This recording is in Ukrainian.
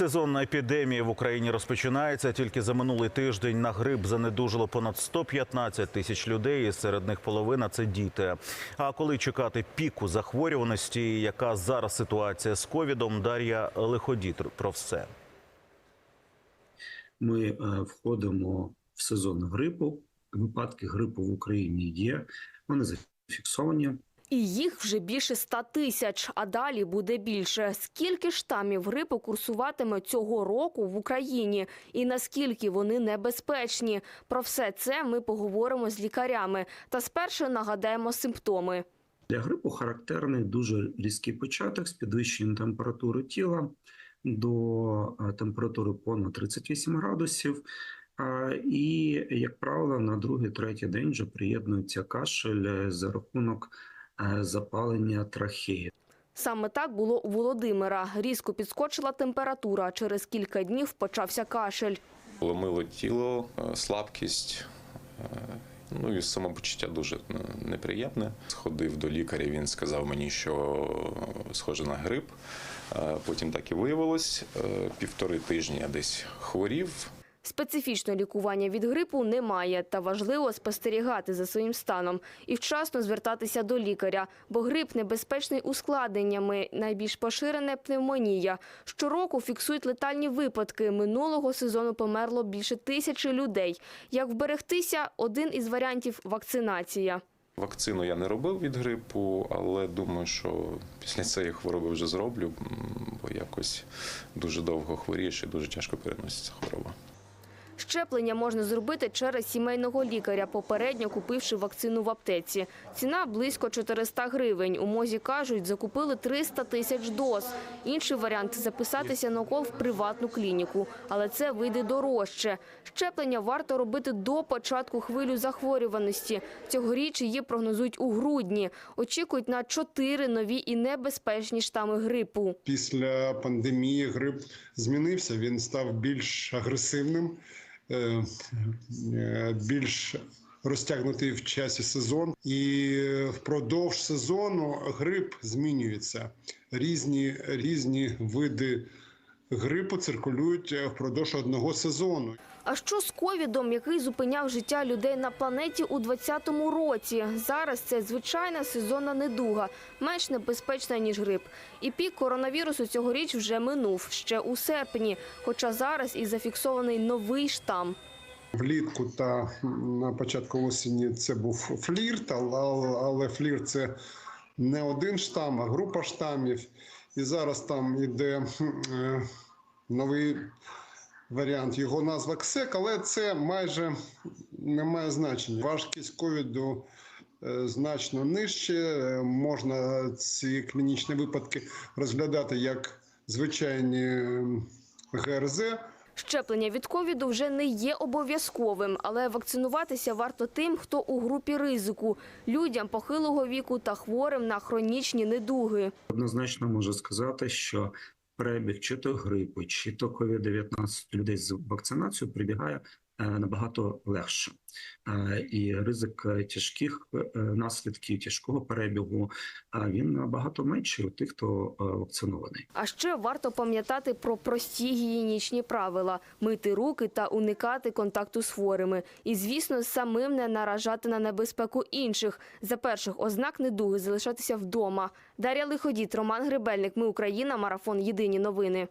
Сезонна епідемія в Україні розпочинається. Тільки за минулий тиждень на грип занедужило понад 115 тисяч людей. і Серед них половина це діти. А коли чекати піку захворюваності, яка зараз ситуація з ковідом, Дар'я Лиходіт про все. Ми е, входимо в сезон грипу. Випадки грипу в Україні є. Вони зафіксовані. І їх вже більше ста тисяч, а далі буде більше. Скільки штамів грипу курсуватиме цього року в Україні і наскільки вони небезпечні? Про все це ми поговоримо з лікарями. Та спершу нагадаємо симптоми. Для грипу характерний дуже різкий початок з підвищенням температури тіла до е, температури понад 38 градусів. І, як правило, на другий, третій день вже приєднується кашель е, за рахунок е, запалення трахеї. Саме так було у Володимира. Різко підскочила температура. Через кілька днів почався кашель. Ломило тіло, е, слабкість. е, Ну і самопочуття дуже неприємне. Сходив до лікаря, він сказав мені, що е, схоже на грип. Потім так і виявилось. Півтори тижні я десь хворів. Специфічного лікування від грипу немає, та важливо спостерігати за своїм станом і вчасно звертатися до лікаря, бо грип небезпечний ускладненнями. Найбільш поширене пневмонія. Щороку фіксують летальні випадки. Минулого сезону померло більше тисячі людей. Як вберегтися? Один із варіантів вакцинація. Вакцину я не робив від грипу, але думаю, що після цієї хвороби вже зроблю, бо якось дуже довго хворієш і дуже тяжко переноситься хвороба. Щеплення можна зробити через сімейного лікаря, попередньо купивши вакцину в аптеці. Ціна близько 400 гривень. У МОЗі кажуть, закупили 300 тисяч доз. Інший варіант – записатися на укол в приватну клініку. Але це вийде дорожче. Щеплення варто робити до початку хвилю захворюваності. Цьогоріч її прогнозують у грудні. Очікують на 4 нові і небезпечні штами грипу. Після пандемії грип змінився. Він став більш агресивним, більш розтягнутий в часі сезон. І впродовж сезону грип змінюється. Різні, різні види грипу циркулюють впродовж одного сезону. А що з ковідом, який зупиняв життя людей на планеті у 2020 році? Зараз це звичайна сезонна недуга, менш небезпечна ніж грип. І пік коронавірусу цьогоріч вже минув ще у серпні. Хоча зараз і зафіксований новий штам. Влітку та на початку осені це був флірт, але, але флірт це не один штам, а група штамів. І зараз там іде е, новий варіант. Його назва КСЕК, але це майже не має значення. Важкість ковіду е, значно нижче. Можна ці клінічні випадки розглядати як звичайні ГРЗ. Щеплення від ковіду вже не є обов'язковим, але вакцинуватися варто тим, хто у групі ризику – людям похилого віку та хворим на хронічні недуги. Однозначно можу сказати, що перебіг чи то грипу, чи то COVID-19 людей з вакцинацією прибігає набагато легше. Е, І ризик е, тяжких е, наслідків тяжкого перебігу е, він набагато менший у тих, хто е, вакцинований. А ще варто пам'ятати про прості гігієнічні правила – мити руки та уникати контакту з хворими. І, звісно, самим не наражати на небезпеку інших. За перших ознак недуги залишатися вдома. Дар'я Лиходіт, Роман Гребельник. Ми Україна. Марафон. Єдині новини.